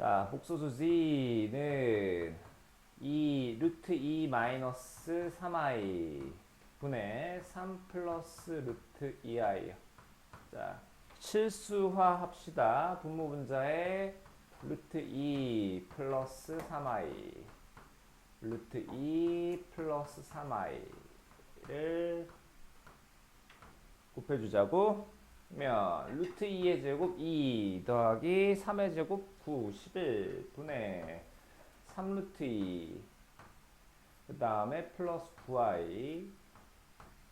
자, 복소수 z는 2 루트 2 마이너스 3i 분의 3 플러스 루트 2i 자, 실수화 합시다. 분모 분자에 루트 2 플러스 3i 루트 2 플러스 3i를 곱해주자고 면 루트 2의 제곱 2 더하기 3의 제곱 9 11분의 3 루트 2 그 다음에 플러스 9i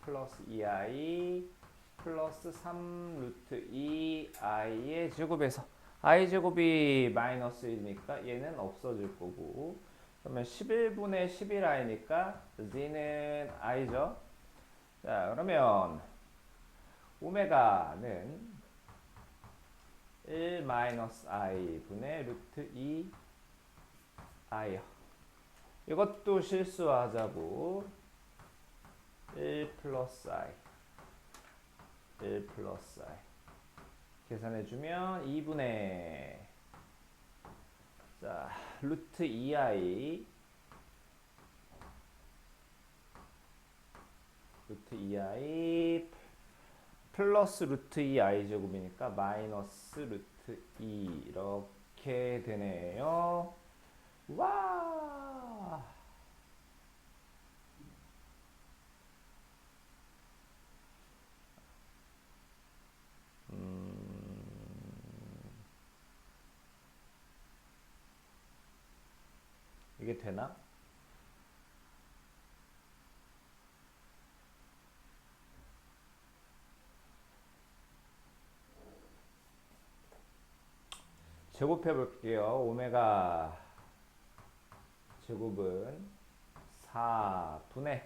플러스 2i 플러스 3 루트 2i의 제곱에서 i 제곱이 마이너스 1이니까 얘는 없어질 거고. 그러면 11분의 11i니까 z는 i죠. 자 그러면 오메가는 1 마이너스 i 분의 루트 2 i요. 이것도 실수하자고. 1 플러스 i 1 플러스 i 계산해주면 2분의 자 루트 2i 루트 2i 플러스 루트 2i 제곱이니까 마이너스 루트 2 이렇게 되네요. 와. 음. 이게 되나? 제곱해 볼게요. 오메가 제곱은 4분의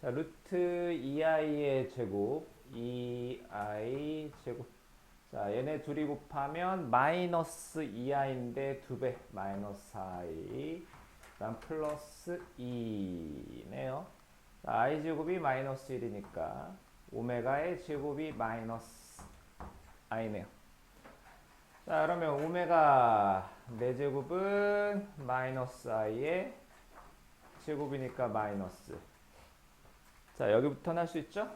자 루트 2i의 제곱 2i 제곱 자 얘네 둘이 곱하면 마이너스 2i인데 2배 마이너스 4i 그다음 플러스 2네요. 자, i 제곱이 마이너스 1이니까 오메가의 제곱이 마이너스 i네요. 자 그러면 오메가 4제곱은 마이너스 i의 제곱이니까 마이너스 자 여기부터 할수 있죠?